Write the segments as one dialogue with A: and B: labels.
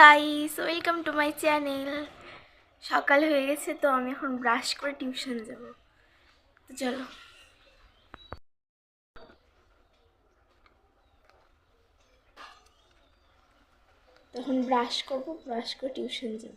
A: Guys welcome to my channel সকাল হয়ে গেছে, তো আমি এখন ব্রাশ করে টিউশন যাব। তো চলো। তখন ব্রাশ করব ব্রাশ করে টিউশন যাব।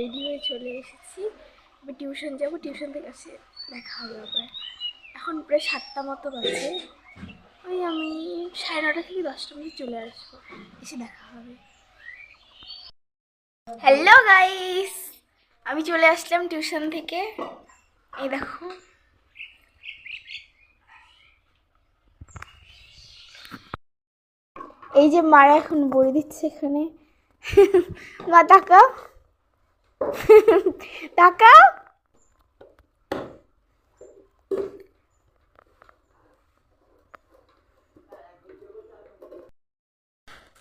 A: রেডি হয়ে চলে এসেছি। এবার টিউশন যাব টিউশন থেকে আসে দেখা হবে আবার। এখন প্রায় সাতটা মতো বাজে। ওই আমি সাড়ে নটা থেকে দশটা মধ্যে চলে আসব। এসে দেখা হবে। হ্যালো গাইস আমি চলে আসলাম টিউশন থেকে। এই দেখো। এই যে মারা এখন বই দিচ্ছে এখানে। মা, তাকাও। তাকাও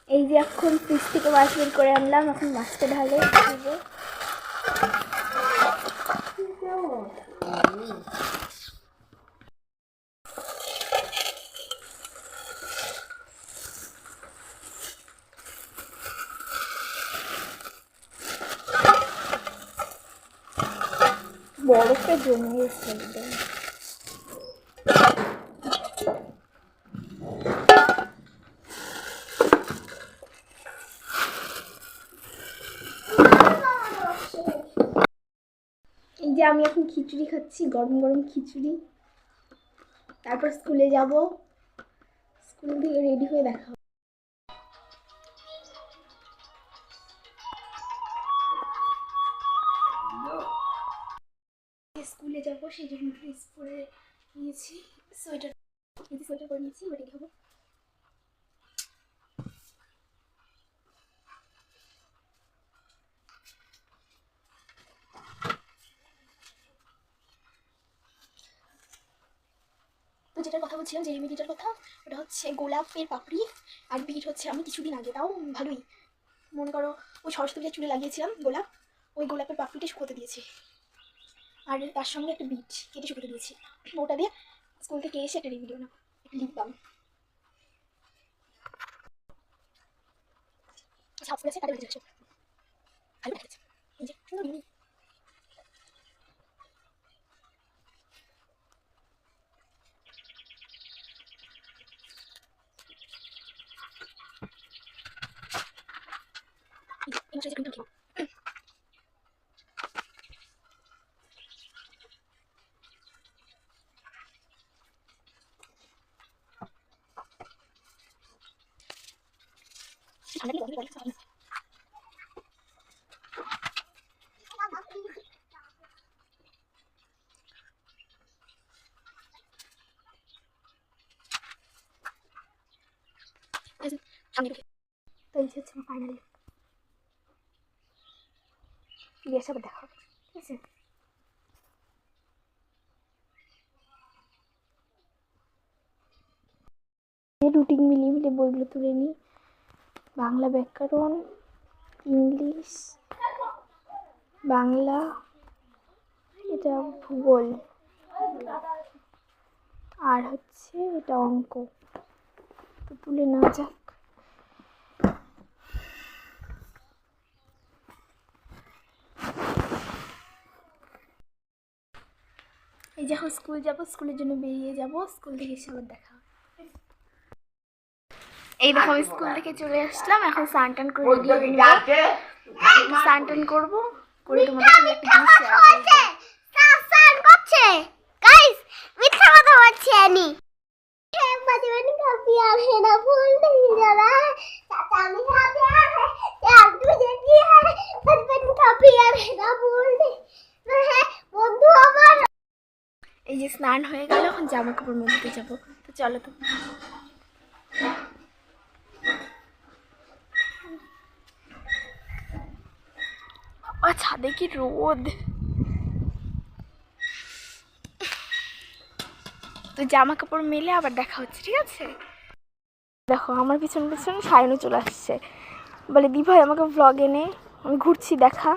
A: এই যে এখন ফ্রিজ থেকে মাছ বের করে আনলাম এখন মাছটা ঢালে দিব বরফটা জমে গেছে একদম। এই যে আমি এখন খিচুড়ি খাচ্ছি, গরম গরম খিচুড়ি। তারপর স্কুলে যাব। স্কুল থেকে রেডি হয়ে দেখা সেই জন্য ড্রেস পরে নিয়েছি। সোয়েটার সোয়েটার পরে নিয়েছি যেটার কথা বলছিলাম, যে রেমেডিটার কথা, ওটা হচ্ছে গোলাপের পাপড়ি আর বিট হচ্ছে আমি কিছুদিন আগে, তাও ভালোই। মনে করো, ওই সরস্বতী চুলে লাগিয়েছিলাম গোলাপ, ওই গোলাপের পাপড়িটা শুকোতে দিয়েছি। আর তার সঙ্গে একটা বিট কেটে শুকোতে দিয়েছি ওটা দিয়ে স্কুল থেকে এসে একটা রিভিডিও না একটা লিপ বাম মিনি কিন্তু ঠান্ডা কি বলে বলে সামনে ঢুকে তো হবে। ঠিক আছে। রুটিন মিলিয়ে মিলিয়ে বইগুলো তুলে নিই বাংলা ব্যাকরণ, ইংলিশ, বাংলা, এটা ভূগোল, আর হচ্ছে এটা অঙ্ক। তো তুলে নেওয়া যাক। এই যখন স্কুল যাব, স্কুলের জন্য বেরিয়ে যাব, স্কুল থেকে এসে আবার দেখা এই দেখো, আমি স্কুল থেকে চলে আসলাম, এখন সানটান করে রেডি হয়ে সানটান করব, করে তোমাদের সাথে একটা জিনিস শেয়ার করব।
B: সান করছে গাইস মিথ্যা কথা বলছি আমি
A: এই যে স্নান হয়ে গেল, এখন জামা কাপড় মধ্যে যাব। তো চলো তো। ও ছাদ কি রোদ। তো জামা কাপড় মেলে আবার দেখা হচ্ছে ঠিক আছে? দেখো আমার পিছন পিছন সায়নও চলে আসছে। বলে দি ভাই আমাকে ভ্লগে নে আমি ঘুরছি দেখা।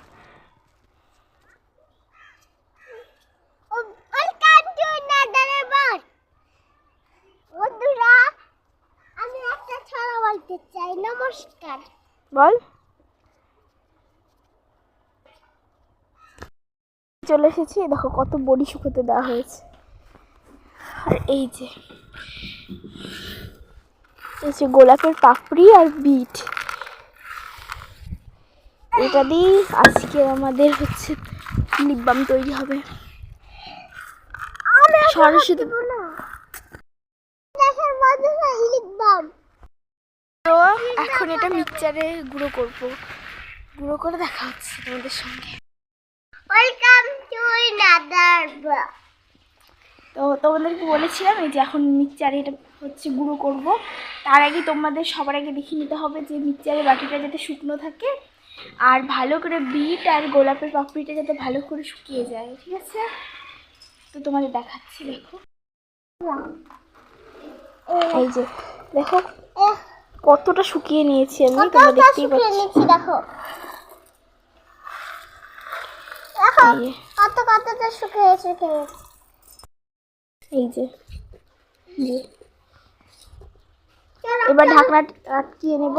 B: ওয়েলকাম টু নাদারের বার বন্ধুরা আমি একটা ছড়া বলতে চাই নমস্কার
A: বল চলে এসেছি। দেখো কত বড়ি শুকোতে দেওয়া হয়েছে। আর এই যে এই যে গোলাপের পাপড়ি আর বিট। এটা দিয়ে আজকে আমাদের হচ্ছে লিপ বাম তৈরি হবে। সরস্বতী তো এখন এটা মিক্সচারে গুঁড়ো করব। গুঁড়ো করে দেখা হচ্ছে তোমাদের সঙ্গে
B: ওয়েলকাম টু নাদার বার
A: তো তোমাদেরকে বলেছিলাম এই যে এখন মিক্সচারে এটা হচ্ছে গুঁড়ো করব। তার আগে তোমাদের সবার আগে দেখে নিতে হবে যে মিক্সচারের বাটিটা যাতে শুকনো থাকে আর ভালো করে বিট আর গোলাপের পাপড়িটা যাতে ভালো করে শুকিয়ে যায় ঠিক আছে? তো তোমাদের দেখাচ্ছি দেখো। এই যে দেখো কতটা শুকিয়ে নিয়েছি আমি তোমরা দেখতেই পাচ্ছ।
B: দেখো। কত কতটা শুকিয়ে শুকিয়ে।
A: এই যে। এবার ঢাকনা আটকিয়ে নেব।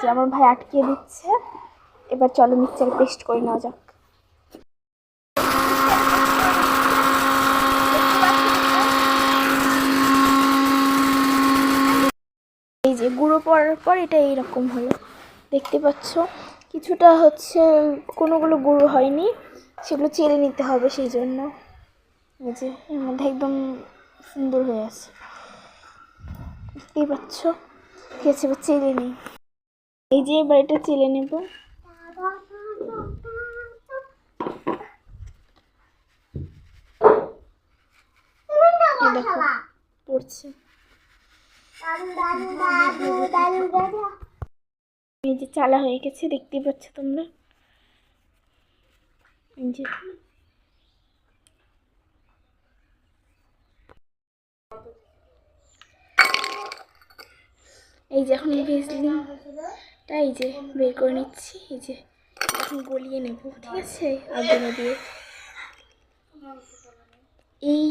A: যে আমার ভাই আটকিয়ে দিচ্ছে। এবার চলো মিক্সচার পেস্ট করে নেওয়া যাক। এই যে গুঁড়ো পড়ার পর এটা এইরকম হলো। দেখতে পাচ্ছ। কিছুটা হচ্ছে কোনোগুলো গুঁড়ো হয়নি, সেগুলো চেলে নিতে হবে সেই জন্য এই যে, এর মধ্যে একদম সুন্দর হয়ে আছে। দেখতেই পাচ্ছ, ঠিক আছে, এবার চেলে নিই। এই যে, এবার এটা চেলে নেব। দেখো, পড়ছে। এই যে চালা হয়ে গেছে, দেখতেই পাচ্ছ তোমরা? এই যে। এই যে এখন ভেজলিংটা এই যে বের করে নিচ্ছি, এই যে এখন গলিয়ে নেব, ঠিক আছে? আগুনে দিয়ে। এই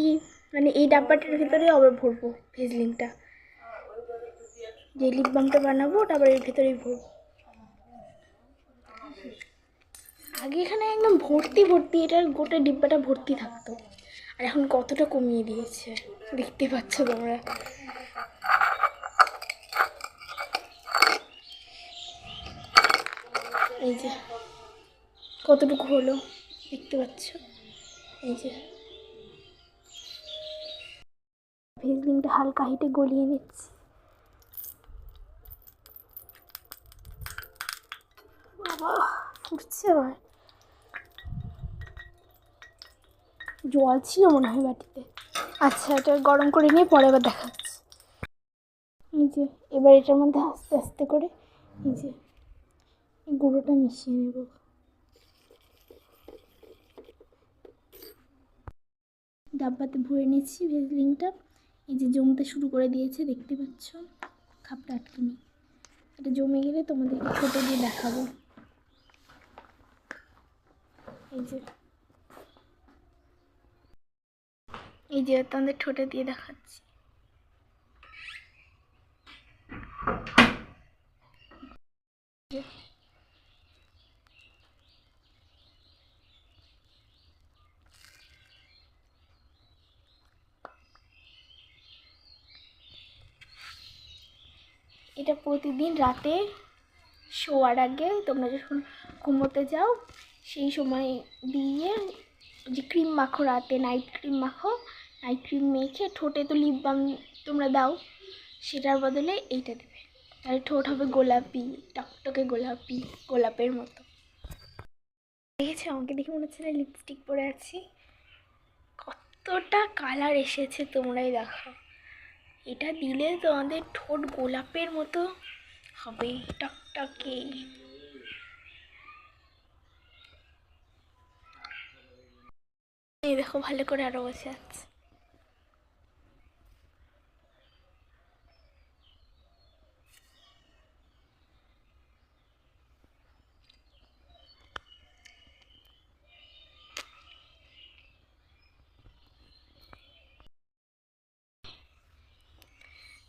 A: মানে এই ডাব্বাটার ভিতরে আবার ভরবো ভেজলিংটা যে লিপ বামটা বানাবো আবার এর ভেতরেই ভরবো। আগে এখানে একদম ভর্তি ভর্তি, এটার গোটা ডিব্বাটা ভর্তি থাকতো। আর এখন কতটা কমিয়ে দিয়েছে, দেখতে পাচ্ছ তোমরা। এই যে, কতটুকু হলো, দেখতে পাচ্ছ? এই যে। ভেজলিংটা হালকা হিটে গলিয়ে নিচ্ছি। ফুটছে আবার জল ছিল মনে হয় বাটিতে। আচ্ছা এটা গরম করে নিয়ে পরে আবার দেখাচ্ছি। এই যে, এবার এটার মধ্যে আস্তে আস্তে করে এই যে গুঁড়োটা মিশিয়ে নেব। ডাব্বাতে ভরে নিচ্ছি ভেজলিংটা। এই যে জমতে শুরু করে দিয়েছে, দেখতে পাচ্ছ? খাপটা আটকে নি এটা জমে গেলে তোমাদেরকে ছোটো দিয়ে দেখাবো। এই যে। এই যে, তোমাদের ঠোঁটে দিয়ে দেখাচ্ছি। এটা প্রতিদিন রাতে শোয়ার আগে তোমরা যখন ঘুমোতে যাও সেই সময় দিয়ে যে ক্রিম মাখো রাতে নাইট ক্রিম মাখো নাইট ক্রিম মেখে ঠোঁটে তো লিপ বাম তোমরা দাও, সেটার বদলে এইটা দেবে। তাহলে ঠোঁট হবে গোলাপি টকটকে গোলাপি, গোলাপের মতো। দেখেছ? আমাকে দেখে মনে হচ্ছে না লিপস্টিক পরে আছি। কতটা কালার এসেছে তোমরাই দেখো এটা দিলে তোমাদের ঠোঁট গোলাপের মতো হবে, টকটকে এই দেখো, ভালো করে আরও বসে আছে।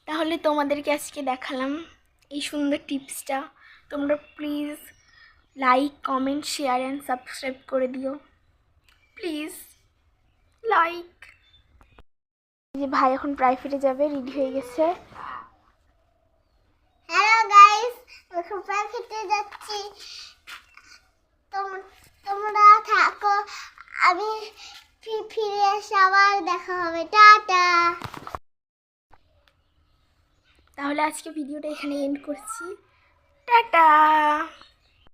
A: তাহলে তোমাদেরকে আজকে দেখালাম এই সুন্দর টিপসটা। তোমরা please like comment share and subscribe করে দিও। প্লিজ লাইক যে ভাই এখন প্রাইভেটে যাবে রেডি হয়ে গেছে।
B: হ্যালো গাইস এখন প্রাইভেটে যাচ্ছি। তোম- তোমরা থাকো। আমি ফি- ফিরে এসে আবার দেখা হবে। টাটা।
A: তাহলে আজকে ভিডিওটা এখানে এন্ড করছি। টাটা।